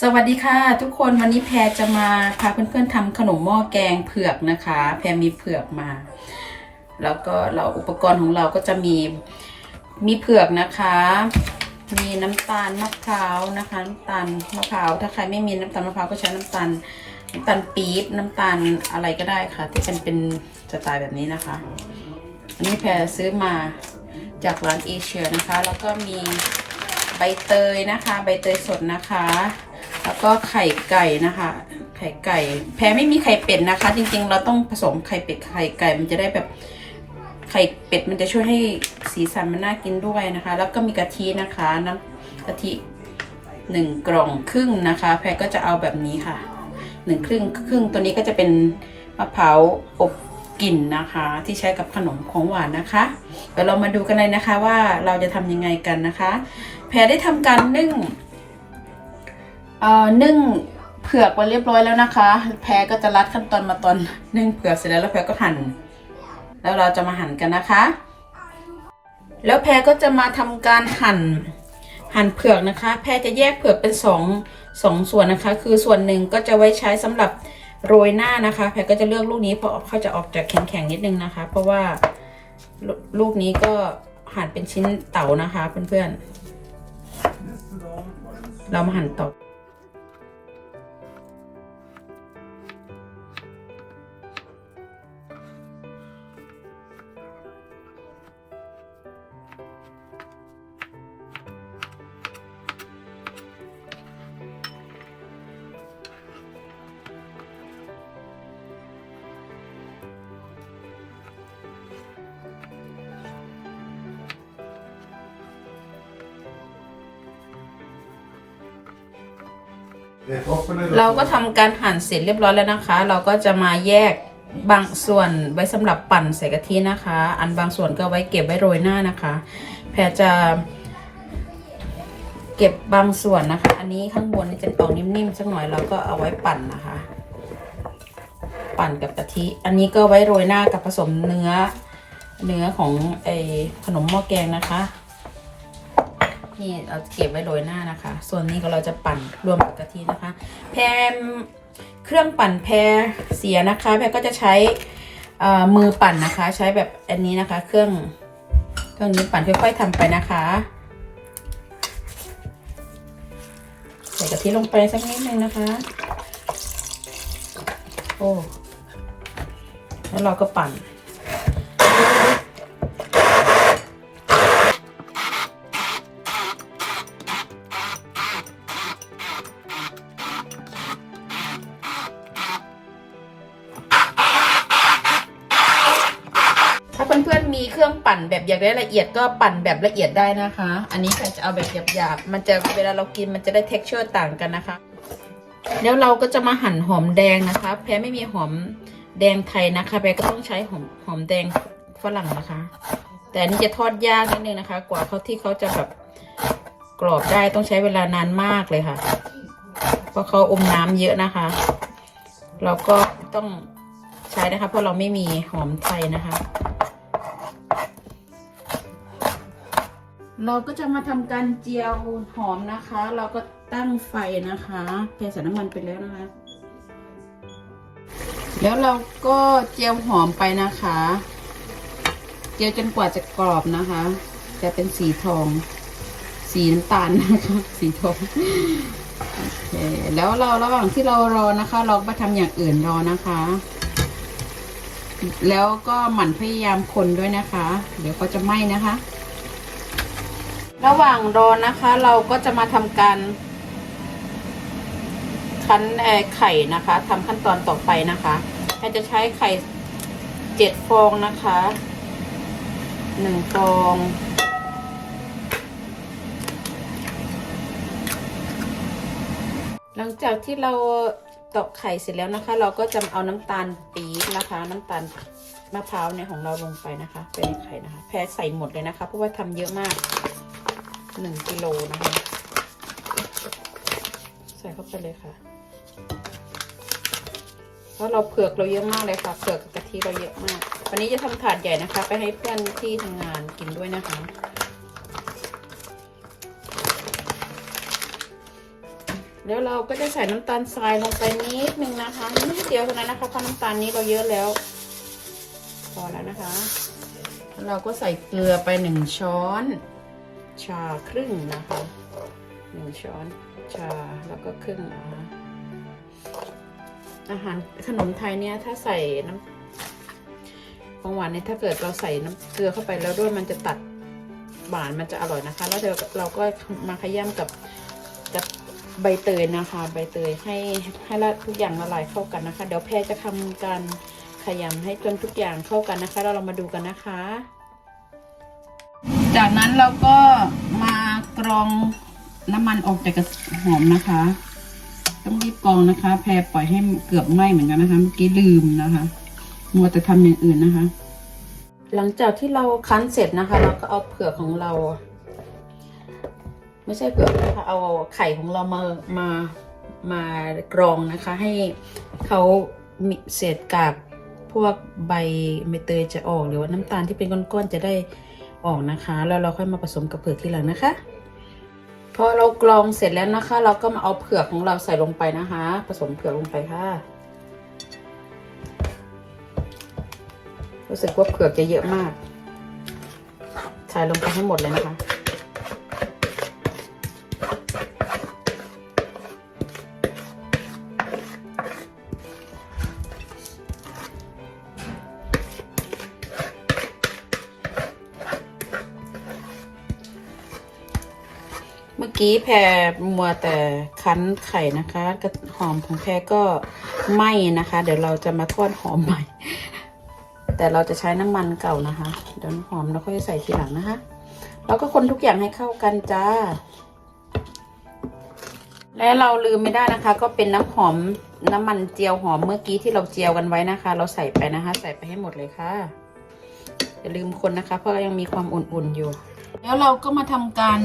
สวัสดีค่ะ ทุกคนวันนี้แพรจะมาพาเพื่อนๆทำขนมหม้อแกงเผือกนะคะ แพรมีเผือกมา แล้วก็เราอุปกรณ์ของเราก็จะมีมีเผือกนะคะ มีน้ำตาลมะพร้าวนะคะน้ำตาลมะพร้าวถ้าใครไม่มีน้ำตาลมะพร้าวก็ใช้น้ำตาลน้ำตาลปี๊บน้ำตาลอะไรก็ได้ค่ะ ที่เป็นเป็นสไตล์แบบนี้นะคะ อันนี้แพรซื้อมาจากร้านเอเชียนะคะ แล้วก็มีใบเตยนะคะ ใบเตยสดนะคะ แล้วก็ไข่ไก่นะคะ ไข่ไก่ แพรไม่มีไข่เป็ดนะคะ จริงๆ เราต้องผสมไข่เป็ดไข่ไก่มันจะได้แบบไข่เป็ดมันจะช่วยให้สีสันมันน่ากินด้วยนะคะ แล้วก็มีกะทินะคะน้ำกะทิหนึ่งกล่องครึ่งนะคะ แพรก็จะเอาแบบนี้ค่ะหนึ่งครึ่งครึ่งตัวนี้ก็จะเป็นมะพร้าวอบกลิ่นนะคะ ที่ใช้กับขนมของหวานนะคะเดี๋ยวเรามาดูกันเลยนะคะว่าเราจะทำยังไงกันนะคะ แพรได้ทำการนึ่ง นึ่งเผือกไว้เรียบร้อยแล้วนะคะ แพรก็จะรัดขั้นตอนมาตอนนึ่งเผือกเสร็จแล้วแล้วแพรก็หั่น แล้วเราจะมาหั่นกันนะคะ แล้วแพรก็จะมาทำการหั่นหั่นเผือกนะคะ แพรจะแยกเผือกเป็นสองสองส่วนนะคะ คือส่วนหนึ่งก็จะไว้ใช้สำหรับโรยหน้านะคะ แพรก็จะเลือกลูกนี้เพราะเขาจะออกจากแข็งๆนิดนึงนะคะ เพราะว่าลูลูกนี้ก็หั่นเป็นชิ้นเต๋านะคะเพื่อนๆเรามาหั่นต่อ เราก็ทำการหั่นเสร็จเรียบร้อยแล้วนะคะ เราก็จะมาแยกบางส่วนไว้สำหรับปั่นใส่กะทินะคะ อันบางส่วนก็ไว้เก็บไว้โรยหน้านะคะ แพรจะ เก็บบางส่วนนะคะ อันนี้ข้างบนนี่จะออกนิ่มๆสักหน่อยเราก็เอาไว้ปั่นนะคะ ปั่นกับกะทิ อันนี้ก็ไว้โรยหน้ากับผสมเนื้อ เนื้อของไอขนมหม้อแกงนะคะ นี่เราเก็บไว้โรยหน้านะคะ ส่วนนี้ก็เราจะปั่นรวมกับกะทินะคะ แพรเครื่องปั่นแพรเสียนะคะ แพรก็จะใช้มือปั่นนะคะ ใช้แบบอันนี้นะคะ เครื่องเครื่องนี้ปั่นค่อยๆทำไปนะคะ ใส่กะทิลงไปสักนิดนึงนะคะ โอ้แล้วเราก็ปั่น เครื่องปั่นแบบอยากได้ละเอียดก็ปั่นแบบละเอียดได้นะคะ อันนี้ใครจะเอาแบบหยาบๆ มันจะเวลาเรากินมันจะได้ t e x t อร์ต่างกันนะคะ แล้วเราก็จะมาหั่นหอมแดงนะคะ แพ้ไม่มีหอมแดงไทยนะคะแพ้ก็ต้องใช้หอมหอมแดงฝรั่งนะคะ แต่อันนี้จะทอดยากนิดนึงนะคะ กว่าเขาที่เขาจะแบบกรอบได้ต้องใช้เวลานานมากเลยค่ะ เพราะเขาอมน้ำเยอะนะคะ เราก็ต้องใช้นะคะ เพราะเราไม่มีหอมไทยนะคะ เราก็จะมาทำการเจียวหอมนะคะ เราก็ตั้งไฟนะคะแกใส่น้ำมันไปแล้วนะคะ แล้วเราก็เจียวหอมไปนะคะ เจียวจนกว่าจะกรอบนะคะ จะเป็นสีทอง สีน้ำตาลนะคะ สีทองโอเคแล้วเราระหว่างที่เรารอนะคะ เราก็ไปทำอย่างอื่นรอนะคะ แล้วก็หมั่นพยายามคนด้วยนะคะ เดี๋ยวเขาจะไหม้นะคะ ระหว่างรอนะคะ เราก็จะมาทำการคั้นเอ่อไข่นะคะทำขั้นตอนต่อไปนะคะแพรจะใช้ไข่เจ็ดฟองนะคะหนึ่งฟองหลังจากที่เราตอกไข่เสร็จแล้วนะคะ เราก็จะเอาน้ำตาลปี๊บนะคะ น้ำตาลมะพร้าวเนี่ยของเราลงไปนะคะไปในไข่นะคะ แพรใส่หมดเลยนะคะ เพราะว่าทำเยอะมาก หนึ่งกิโลนะคะ ใส่เข้าไปเลยค่ะเพราะเราเผือกเราเยอะมากเลยค่ะเผือกกะทิเราเยอะมาก วันนี้จะทำถาดใหญ่นะคะ ไปให้เพื่อนที่ทำงานกินด้วยนะคะแล้วเราก็จะใส่น้ำตาลทรายลงไปนิดนึงนะคะนิดเดียวเท่านั้นนะคะเพราะน้ำตาลนี้เราเยอะแล้วพอแล้วนะคะแล้วเราก็ใส่เกลือไปหนึ่งช้อน ชาครึ่งนะคะหนึ่งช้อนชาแล้วก็ครึ่งนะคะอาหารขนมไทยเนี่ยถ้าใส่น้ำของหวานเนี่ยถ้าเกิดเราใส่น้ำเกลือเข้าไปแล้วด้วยมันจะตัดหวานมันจะอร่อยนะคะ แล้วเดี๋ยวเราก็มาขย้ำกับกับใบเตยนะคะ ใบเตยให้ให้ละทุกอย่างละลายเข้ากันนะคะ เดี๋ยวแพรจะทำการขยำให้จนทุกอย่างเข้ากันนะคะ แล้วเรามาดูกันนะคะ จากนั้นเราก็มากรองน้ำมันออกจากกระหอมนะคะ ต้องรีบกรองนะคะ แพรปล่อยให้เกือบไหม้เหมือนกันนะคะ เมื่อกี้ลืมนะคะ มัวแต่ทำอย่างอื่นนะคะ หลังจากที่เราคั้นเสร็จนะคะ เราก็เอาเผือกของเรา ไม่ใช่เผือกนะคะเอาไข่ของเรามามามากรองนะคะ ให้เขามีเศษกากพวกใบใบเตยจะออกหรือว่าน้ำตาลที่เป็นก้อนๆจะได้ ออกนะคะ แล้วเราค่อยมาผสมกับเผือกทีหลังนะคะ พอเรากรองเสร็จแล้วนะคะ เราก็มาเอาเผือกของเราใส่ลงไปนะคะ ผสมเผือกลงไปค่ะ รู้สึกว่าเผือกจะเยอะมากใส่ลงไปให้หมดเลยนะคะ กี้แพรมัวแต่คั้นไข่นะคะกระหอมของแพรก็ไหม้นะคะ เดี๋ยวเราจะมาทอดหอมใหม่ แต่เราจะใช้น้ำมันเก่านะคะ เดี๋ยวหอมเราค่อยใส่ทีหลังนะคะแล้วก็คนทุกอย่างให้เข้ากันจ้า และเราลืมไม่ได้นะคะ ก็เป็นน้ำหอมน้ำมันเจียวหอมเมื่อกี้ที่เราเจียวกันไว้นะคะ เราใส่ไปนะคะ ใส่ไปให้หมดเลยค่ะอย่าลืมคนนะคะ เพราะยังมีความอุ่นๆอยู่ แล้วเราก็มาทำการ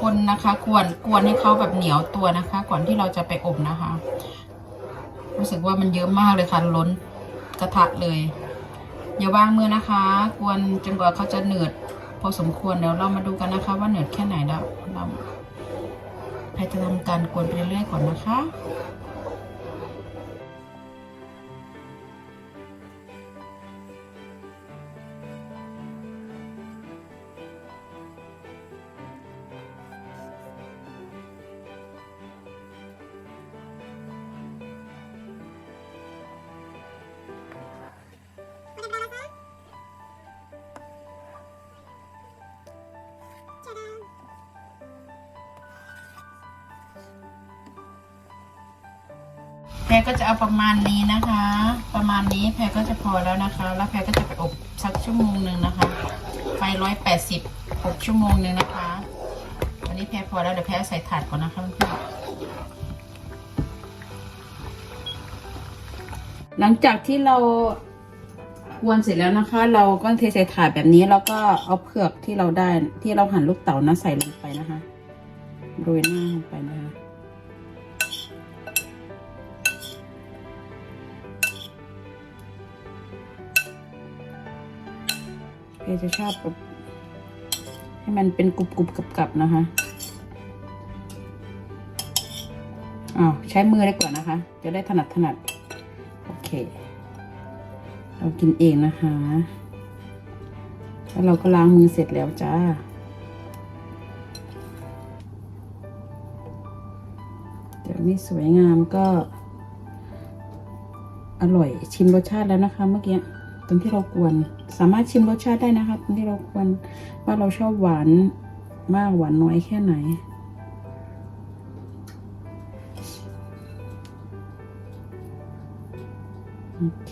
คนนะคะกวนกวนให้เขาแบบเหนียวตัวนะคะ ก่อนที่เราจะไปอบนะคะ รู้สึกว่ามันเยอะมากเลยค่ะล้นกระทะเลย อย่าวางมือนะคะกวนจนกว่าเขาจะเหนืดพอสมควรเดี๋ยวเรามาดูกันนะคะ ว่าเหนืดแค่ไหนแล้วเราจะทำการกวนไปเรื่อยๆก่อนนะคะ รก็จะเอาประมาณนี้นะคะ ประมาณนี้แพรก็จะพอแล้วนะคะ แล้วแพรก็จะไปอบสักชั่วโมงหนึ่งนะคะ ไฟร้อยแปดสิบอบชั่วโมงหนึ่งนะคะวันนี้แพรพอแล้วเดี๋ยวแพรใส่ถาดก่อนนะคะเพื่อนหลังจากที่เรากวนเสร็จแล้วนะคะ เราก็เทใส่ถาดแบบนี้แล้วก็เอาเผือกที่เราได้ที่เราหั่นลูกเต๋านะใส่ลงไปนะคะโรยหน้าลงไปนะคะ เพจะชอบแบบให้มันเป็นกรุบกรุบกับกับๆนะคะอ้าวใช้มือได้ก่อนนะคะ จะได้ถนัดถนัด โอเค เรากินเองนะคะ แล้วเราก็ล้างมือเสร็จแล้วจ้าเดี๋ยวนี้สวยงามก็ อร่อยชิมรสชาติแล้วนะคะเมื่อกี้ ตอนที่เรากวน สามารถชิมรสชาติได้นะคะตอนที่เรากวนว่าเราชอบหวานมากหวานน้อยแค่ไหน โอเค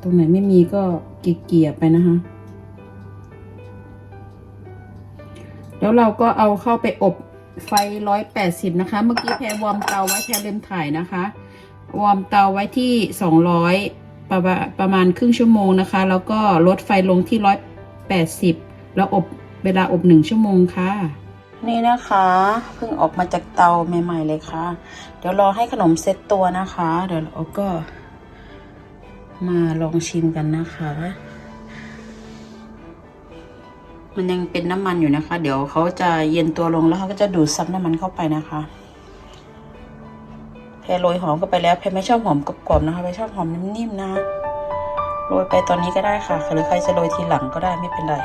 ตรงไหนไม่มีก็เกลี่ยไปนะคะ แล้วเราก็เอาเข้าไปอบไฟร้อยแปดสิบนะคะ เมื่อกี้แพรวอร์มเตาไว้แพรลืมถ่ายนะคะ วอร์มเตาไว้ที่สองร้อย ประมาณประมาณครึ่งชั่วโมงนะคะ แล้วก็ลดไฟลงที่ร้อยแปดสิบแล้วอบเวลาอบหนึ่งชั่วโมงค่ะ นี่นะคะเพิ่งออกมาจากเตาใหม่ๆเลยค่ะ เดี๋ยวรอให้ขนมเซ็ตตัวนะคะ เดี๋ยวเราก็มาลองชิมกันนะคะ มันยังเป็นน้ำมันอยู่นะคะ เดี๋ยวเขาจะเย็นตัวลงแล้วเขาก็จะดูดซับน้ำมันเข้าไปนะคะ แพรโรยหอมก็ไปแล้วแพรไม่ชอบหอมกรอบๆนะคะแพรชอบหอมนิ่มๆนะโรยไปตอนนี้ก็ได้ค่ะหรือใครจะโรยทีหลังก็ได้ไม่เป็นไร